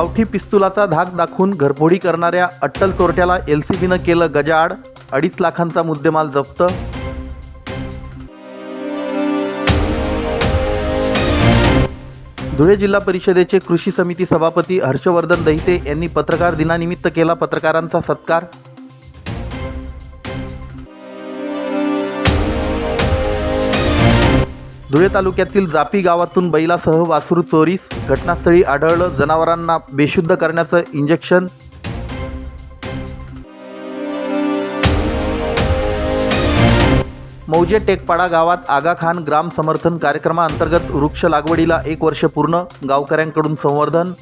गावठी पिस्तुलाचा धाक दाखवून घरफोडी करणाऱ्या अट्टल चोरट्याला एल सी बीनं केलं गजाआड अडीच लाखांचा मुद्देमाल जप्त. धुळे जिल्हा परिषदेचे कृषी समिती सभापती हर्षवर्धन दहिते यांनी पत्रकार दिनानिमित्त केला पत्रकारांचा सत्कार. धुळे तालुक्यातील जापी गावातून बैलासह वासरू चोरीस. घटनास्थळी आढळलं जनावरांना बेशुद्ध करण्याचं इंजेक्शन मौजे टेकपाडा गावात आगा खान ग्राम समर्थन कार्यक्रमाअंतर्गत वृक्ष लागवडीला एक वर्ष पूर्ण. गावकऱ्यांकडून संवर्धन.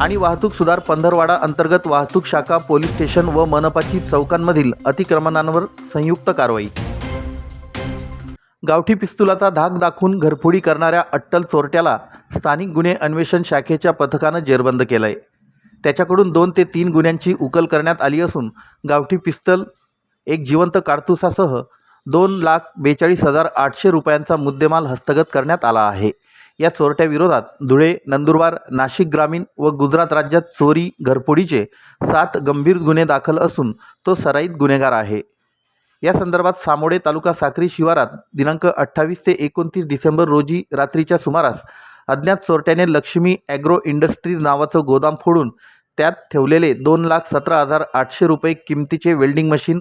आणि वाहतूक सुधार पंधरवाडा अंतर्गत वाहतूक शाखा पोलीस स्टेशन व मनपाची चौकांमधील अतिक्रमणांवर संयुक्त कारवाई. गावठी पिस्तुलाचा धाक दाखवून घरफोडी करणाऱ्या अट्टल चोरट्याला स्थानिक गुन्हे अन्वेषण शाखेच्या पथकानं जेरबंद केलं आहे त्याच्याकडून दोन ते तीन गुन्ह्यांची उकल करण्यात आली असून गावठी पिस्तल एक जिवंत काडतुसासह दोन लाख बेचाळीस हजार आठशे रुपयांचा मुद्देमाल हस्तगत करण्यात आला आहे. या चोरट्याविरोधात धुळे नंदुरबार नाशिक ग्रामीण व गुजरात राज्यात चोरी घरफोडीचे सात गंभीर गुन्हे दाखल असून तो सराईत गुन्हेगार आहे. या संदर्भात सामोडे तालुका साक्री शिवारात दिनांक अठ्ठावीस ते एकोणतीस डिसेंबर रोजी रात्रीच्या सुमारास अज्ञात चोरट्याने लक्ष्मी ॲग्रो इंडस्ट्रीज नावाचं गोदाम फोडून त्यात ठेवलेले दोन लाख सतरा हजार आठशे रुपये किमतीचे वेल्डिंग मशीन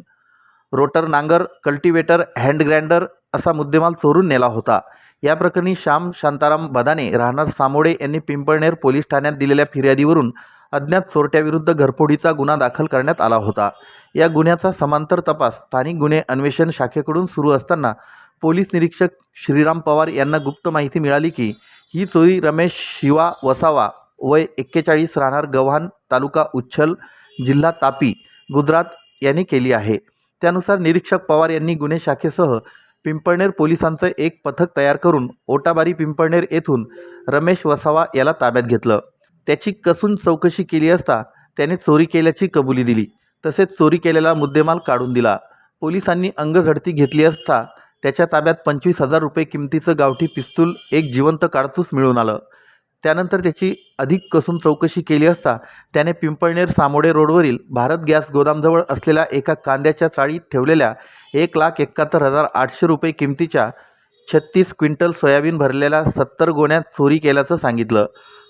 रोटर नांगर कल्टिवेटर हँड ग्राइंडर असा मुद्देमाल चोरून नेला होता. या प्रकरणी श्याम शांताराम बदाने राहणार सामोडे यांनी पिंपळनेर पोलीस ठाण्यात दिलेल्या फिर्यादीवरून अज्ञात चोरट्याविरुद्ध घरफोडीचा गुन्हा दाखल करण्यात आला होता. या गुन्ह्याचा समांतर तपास स्थानिक गुन्हे अन्वेषण शाखेकडून सुरू असताना पोलीस निरीक्षक श्रीराम पवार यांना गुप्त माहिती मिळाली की ही चोरी रमेश शिवा वसावा वय एक्केचाळीस राहणार गव्हाण तालुका उच्छल जिल्हा तापी गुजरात यांनी केली आहे. त्यानुसार निरीक्षक पवार यांनी गुन्हे शाखेसह पिंपळनेर पोलिसांचं एक पथक तयार करून ओटाबारी पिंपळनेर येथून रमेश वसावा याला ताब्यात घेतलं. त्याची कसून चौकशी केली असता त्याने चोरी केल्याची कबुली दिली. तसेच चोरी केलेला मुद्देमाल काढून दिला. पोलिसांनी अंगझडती घेतली असता त्याच्या ताब्यात पंचवीस हजार रुपये किमतीचं गावठी पिस्तूल एक जिवंत काडतूस मिळून आलं. त्यानंतर त्याची अधिक कसून चौकशी केली असता त्याने पिंपळनेर सामोडे रोडवरील भारत गॅस गोदामजवळ असलेल्या एका कांद्याच्या चाळीत ठेवलेल्या एक लाख एकाहत्तर हजार आठशे रुपये किमतीच्या छत्तीस क्विंटल सोयाबीन भरलेल्या सत्तर गोण्यात चोरी केल्याचं सांगितलं.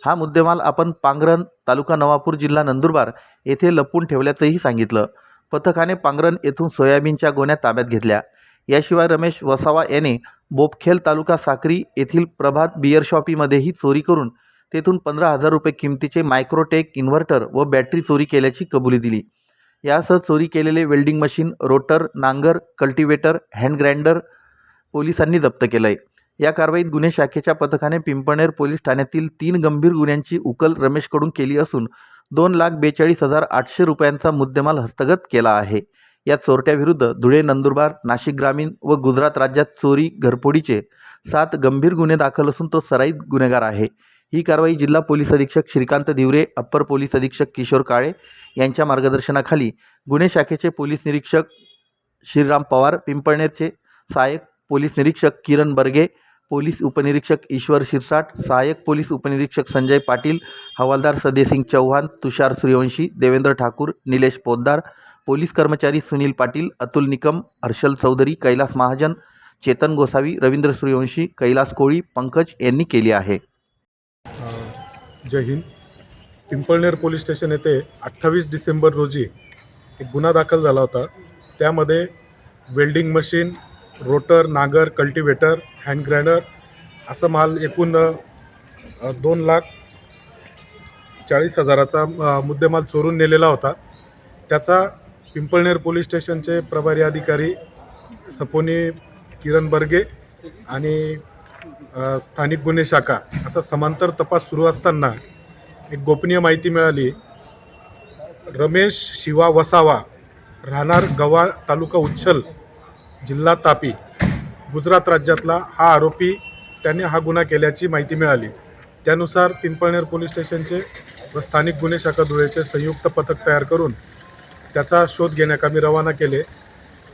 हा मुद्देमाल आपण पांगरण तालुका नवापूर जिल्हा नंदुरबार येथे लपून ठेवल्याचंही सांगितलं. पथकाने पांगरण येथून सोयाबीनच्या गोण्या ताब्यात घेतल्या. याशिवाय रमेश वसावा याने बोपखेल तालुका साक्री येथील प्रभात बियर शॉपीमध्येही चोरी करून तेथून पंधरा हजार रुपये किमतीचे मायक्रोटेक इन्व्हर्टर व बॅटरी चोरी केल्याची कबुली दिली. यासह चोरी केलेले वेल्डिंग मशीन रोटर नांगर कल्टिवेटर हँड ग्राइंडर पोलिसांनी जप्त केलं आहे या कारवाईत गुन्हे शाखेच्या पथकाने पिंपणेर पोलीस ठाण्यातील तीन गंभीर गुन्ह्यांची उकल रमेशकडून केली असून दोन लाख बेचाळीस हजार आठशे रुपयांचा मुद्देमाल हस्तगत केला आहे. या चोरट्याविरुद्ध धुळे नंदुरबार नाशिक ग्रामीण व गुजरात राज्यात चोरी घरफोडीचे सात गंभीर गुन्हे दाखल असून तो सराईत गुन्हेगार आहे. ही कारवाई जिल्हा पोलीस अधीक्षक श्रीकांत दिवरे अप्पर पोलीस अधीक्षक किशोर काळे यांच्या मार्गदर्शनाखाली गुन्हे शाखेचे पोलीस निरीक्षक श्रीराम पवार पिंपळनेरचे सहाय्यक पोलीस निरीक्षक किरण बर्गे पोलीस उपनिरीक्षक ईश्वर शिरसाट सहाय्यक पोलीस उपनिरीक्षक संजय पाटील हवालदार सदेसिंग चौहान तुषार सूर्यवंशी देवेंद्र ठाकूर निलेश पोद्दार पोलीस कर्मचारी सुनील पाटील अतुल निकम हर्षल चौधरी कैलास महाजन चेतन गोसावी रवींद्र सूर्यवंशी कैलास कोळी पंकज यांनी केली आहे. जय हिंद. पिंपळनेर पोलीस स्टेशन येथे अठ्ठावीस डिसेंबर रोजी एक गुन्हा दाखल झाला होता. त्यामध्ये वेल्डिंग मशीन रोटर नागर कल्टिवेटर हँड ग्राइंडर असं माल एकूण दोन लाख चाळीस हजाराचा मुद्देमाल चोरून नेलेला होता. त्याचा पिंपळनेर पोलीस स्टेशनचे प्रभारी अधिकारी सपोनी किरण बर्गे आणि स्थानिक गुन्हे शाखा असा समांतर तपास सुरू असताना एक गोपनीय माहिती मिळाली. रमेश शिवा वसावा राहणार गव्हाळ तालुका उच्छल जिल्हा तापी गुजरात राज्यातला हा आरोपी त्याने हा गुन्हा केल्याची माहिती मिळाली. त्यानुसार पिंपळनेर पोलीस स्टेशनचे व स्थानिक गुन्हे शाखा धुळेचे संयुक्त पथक तयार करून त्याचा शोध घेण्याकामी रवाना केले.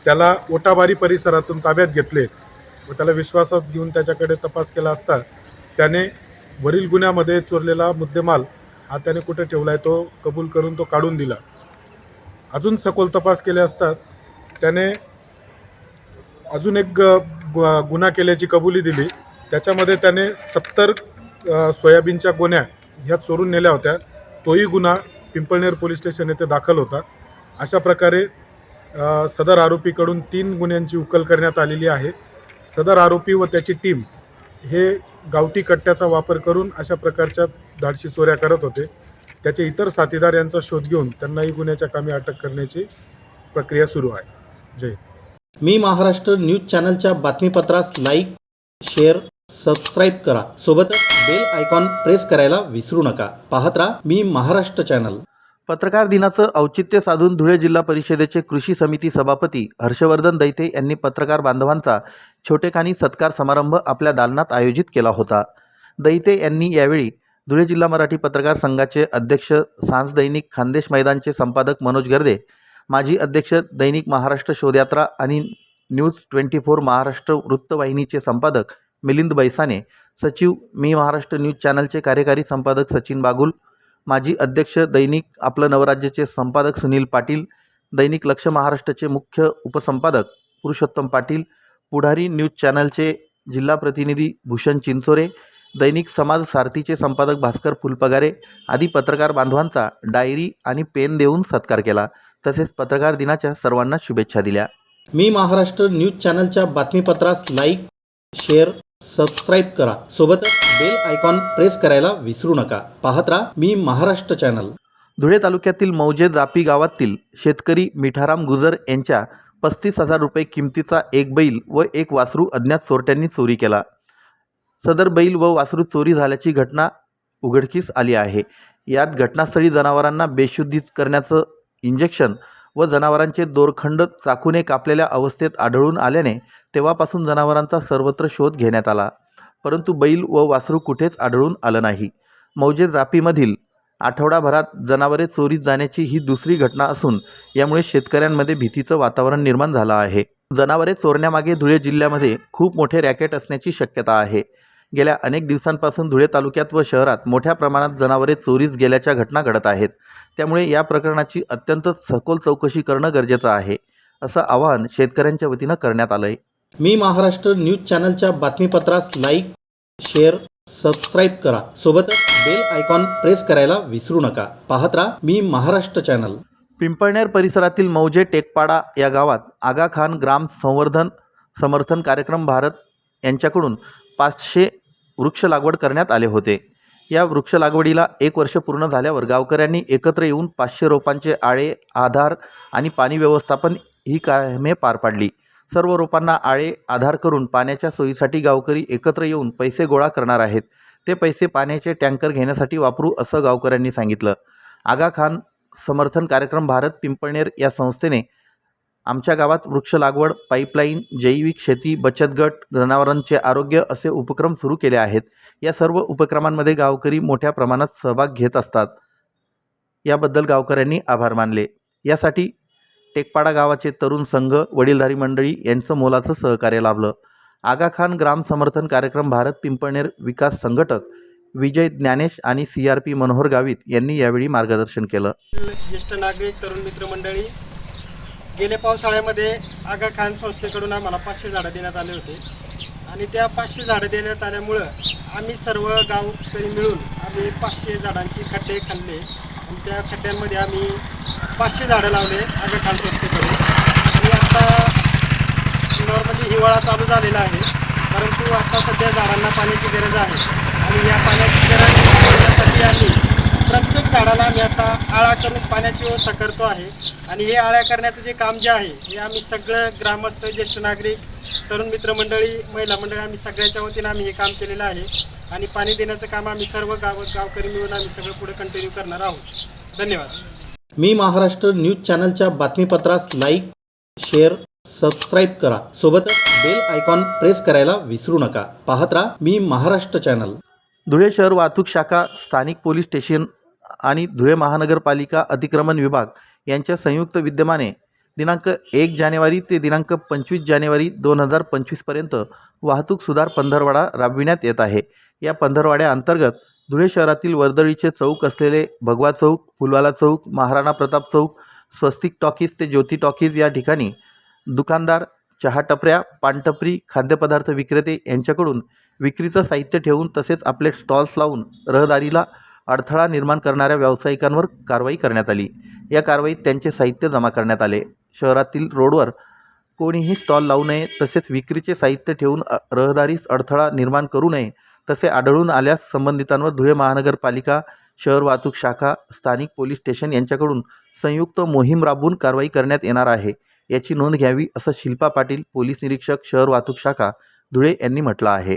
त्याला ओटाबारी परिसरातून ताब्यात घेतले. व त्याला विश्वासात घेऊन त्याच्याकडे तपास केला असता त्याने वरील गुन्ह्यामध्ये चोरलेला मुद्देमाल हा त्याने कुठे ठेवला आहे तो कबूल करून तो काढून दिला. अजून सखोल तपास केले असतात त्याने अजून एक गु- गुन्हा केल्याची कबुली दिली. त्याच्यामध्ये त्याने सत्तर सोयाबीनच्या गोण्या ह्या चोरून नेल्या होत्या. तोही गुन्हा पिंपळनेर पोलीस स्टेशन येथे दाखल होता. अशा प्रकारे सदर आरोपीकडून तीन गुन्ह्यांची उकल करण्यात आलेली आहे. सदर आरोपी व त्याची टीम हे गावठी कट्ट्याचा वापर करून अशा प्रकारच्या धाडशी चोऱ्या करत होते. त्याचे इतर साथीदार यांचा शोध घेऊन त्यांनाही गुन्ह्याच्या कामी अटक करण्याची प्रक्रिया सुरू आहे. जय मी महाराष्ट्र न्यूज चॅनलच्या बातमीपत्रास लाईक शेअर सबस्क्राईब करा. सोबतच बेल आयकॉन प्रेस करायला विसरू नका. पाहत राहा मी महाराष्ट्र चॅनल. पत्रकार दिनाचं औचित्य साधून धुळे जिल्हा परिषदेचे कृषी समिती सभापती हर्षवर्धन दैते यांनी पत्रकार बांधवांचा छोटेखानी सत्कार समारंभ आपल्या दालनात आयोजित केला होता. दैते यांनी यावेळी धुळे जिल्हा मराठी पत्रकार संघाचे अध्यक्ष सांस दैनिक खानदेश मैदानचे संपादक मनोज गर्दे माजी अध्यक्ष दैनिक महाराष्ट्र शोधयात्रा आणि न्यूज ट्वेंटी फोर महाराष्ट्र वृत्तवाहिनीचे संपादक मिलिंद बैसाने सचिव मी महाराष्ट्र न्यूज चॅनलचे कार्यकारी संपादक सचिन बागुल माजी अध्यक्ष दैनिक आपलं नवराज्यचे संपादक सुनील पाटील दैनिक लक्ष महाराष्ट्राचे मुख्य उपसंपादक पुरुषोत्तम पाटील पुढारी न्यूज चॅनलचे जिल्हा प्रतिनिधी भूषण चिंचोरे दैनिक समाज सारथीचे संपादक भास्कर फुलपगारे आदी पत्रकार बांधवांचा डायरी आणि पेन देऊन सत्कार केला. तसेच पत्रकार दिनाच्या सर्वांना शुभेच्छा दिल्या. मी महाराष्ट्र न्यूज चॅनलच्या बातमीपत्रास लाईक शेअर सबस्क्राईब करा. सोबतच बेल आयकॉन प्रेस करायला विसरू नका. पाहत राहा मी महाराष्ट्र चॅनल धुळे तालुक्यातील मौजे जापी गावातील शेतकरी मिठाराम गुजर यांच्या पस्तीस हजार रुपये किमतीचा एक बैल व एक वासरू अज्ञात चोरट्यांनी चोरी केला. सदर बैल व वासरू चोरी झाल्याची घटना उघडकीस आली आहे. यात घटनास्थळी जनावरांना बेशुद्धीच करण्याचं इंजेक्शन व जनावरांचे दोरखंड चाकूने कापलेल्या अवस्थेत आढळून आल्याने तेव्हापासून जनावरांचा सर्वत्र शोध घेण्यात आला. परंतु बैल व वासरू कुठेच आढळून आलं नाही. मौजे जापीमधील आठवडाभरात जनावरे चोरीत जाण्याची ही दुसरी घटना असून यामुळे शेतकऱ्यांमध्ये भीतीचं वातावरण निर्माण झालं आहे. जनावरे चोरण्यामागे धुळे जिल्ह्यामध्ये खूप मोठे रॅकेट असण्याची शक्यता आहे. गेल्या अनेक दिवसांपासून धुळे तालुक्यात व शहरात मोठ्या प्रमाणात जनावरे चोरीस गेल्याच्या घटना घडत आहेत. त्यामुळे या प्रकरणाची अत्यंत सखोल चौकशी करणं गरजेचं आहे असं आवाहन शेतकऱ्यांच्या वतीनं करण्यात आलं आहे मी महाराष्ट्र न्यूज चॅनलच्या बातमीपत्रास लाईक शेअर सबस्क्राईब करा. सोबतच बेल आयकॉन प्रेस करायला विसरू नका. पाहत राहा मी महाराष्ट्र चॅनल. पिंपळनेर परिसरातील मौजे टेकपाडा या गावात आगा खान ग्राम संवर्धन समर्थन कार्यक्रम भारत यांच्याकडून पाचशे वृक्ष लागवड करण्यात आले होते. या वृक्ष लागवडीला एक वर्ष पूर्ण झाल्यावर गावकऱ्यांनी एकत्र येऊन पाचशे रोपांचे आळे आधार आणि पाणी व्यवस्थापन ही कामे पार पाडली. सर्व रोपांना आळे आधार करून पाण्याच्या सोयीसाठी गावकरी एकत्र येऊन पैसे गोळा करणार आहेत. ते पैसे पाण्याचे टँकर घेण्यासाठी वापरू असं गावकऱ्यांनी सांगितलं. आगा खान समर्थन कार्यक्रम भारत पिंपळनेर या संस्थेने आमच्या गावात वृक्ष लागवड पाईपलाईन जैविक शेती बचत गट जनावरांचे आरोग्य असे उपक्रम सुरू केले आहेत. या सर्व उपक्रमांमध्ये गावकरी मोठ्या प्रमाणात सहभाग घेत असतात. याबद्दल गावकऱ्यांनी आभार मानले. यासाठी टेकपाडा गावाचे तरुण संघ वडीलधारी मंडळी यांचं मोलाचं सहकार्य लाभलं. आगा खान ग्राम समर्थन कार्यक्रम भारत पिंपळनेर विकास संघटक विजय ज्ञानेश आणि C R P Manohar Gavit यांनी यावेळी मार्गदर्शन केलं. ज्येष्ठ नागरिक तरुण मित्र मंडळी गेल्या पावसाळ्यामध्ये आगा खान संस्थेकडून आम्हाला पाचशे झाडं देण्यात आले होते. आणि त्या पाचशे झाडं देण्यात आल्यामुळं आम्ही सर्व गावकरी मिळून आम्ही पाचशे झाडांची खड्डे खाल्ले. आणि त्या खड्ड्यांमध्ये आम्ही पाचशे झाडं लावले आगा खान संस्थेकडून. आणि आता नॉर्मली हिवाळा चालू झालेला आहे. परंतु आता सध्या झाडांना पाण्याची गरज आहे. आणि या पाण्याची गरज भागवण्यासाठी आम्ही प्रत्येक झाडाला आम्ही आता आळा करून पाण्याची व्यवस्था करतो आहे. आणि हे आळ्या करण्याचं जे काम जे आहे हे आम्ही सगळं ग्रामस्थ ज्येष्ठ नागरिक तरुण मित्रमंडळी महिला मंडळी आम्ही सगळ्याच्या वतीनं आम्ही हे काम केलेलं आहे. आणि पाणी देण्याचं काम आम्ही सर्व गाव गावकरी मिळून आम्ही सगळं पुढे कंटिन्यू करणार आहोत. धन्यवाद. मी महाराष्ट्र न्यूज चॅनलच्या बातमीपत्रास लाईक शेअर सबस्क्राईब करा. सोबतच बेल आयकॉन प्रेस करायला विसरू नका. पाहत राहा मी महाराष्ट्र चॅनल. धुळे शहर वाहतूक शाखा स्थानिक पोलीस स्टेशन आणि धुळे महानगरपालिका अतिक्रमण विभाग यांच्या संयुक्त विद्यमाने दिनांक एक जानेवारी ते दिनांक पंचवीस जानेवारी दोन हजार पंचवीसपर्यंत वाहतूक सुधार पंधरवाडा राबविण्यात येत आहे. या पंधरवाड्याअंतर्गत धुळे शहरातील वर्दळीचे चौक असलेले भगवा चौक फुलवाला चौक महाराणा प्रताप चौक स्वस्तिक टॉकीज ते ज्योती टॉकीज या ठिकाणी दुकानदार चहा टपऱ्या पानटपरी खाद्यपदार्थ विक्रेते यांच्याकडून विक्रीचं साहित्य ठेवून तसेच आपले स्टॉल्स लावून रहदारीला अडथळा निर्माण करणाऱ्या व्यावसायिकांवर कारवाई करण्यात आली. या कारवाईत त्यांचे साहित्य जमा करण्यात आले. शहरातील रोडवर कोणीही स्टॉल लावू नये तसेच विक्रीचे साहित्य ठेवून रहदारीस अडथळा निर्माण करू नये तसे आढळून आल्यास संबंधितांवर धुळे महानगरपालिका शहर वाहतूक शाखा स्थानिक पोलीस स्टेशन यांच्याकडून संयुक्त मोहीम राबवून कारवाई करण्यात येणार आहे. याची नोंद घ्यावी असं शिल्पा पाटील पोलीस निरीक्षक शहर वाहतूक शाखा धुळे यांनी म्हटलं आहे.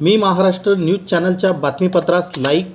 मी महाराष्ट्र न्यूज चॅनलच्या बातमीपत्रास लाईक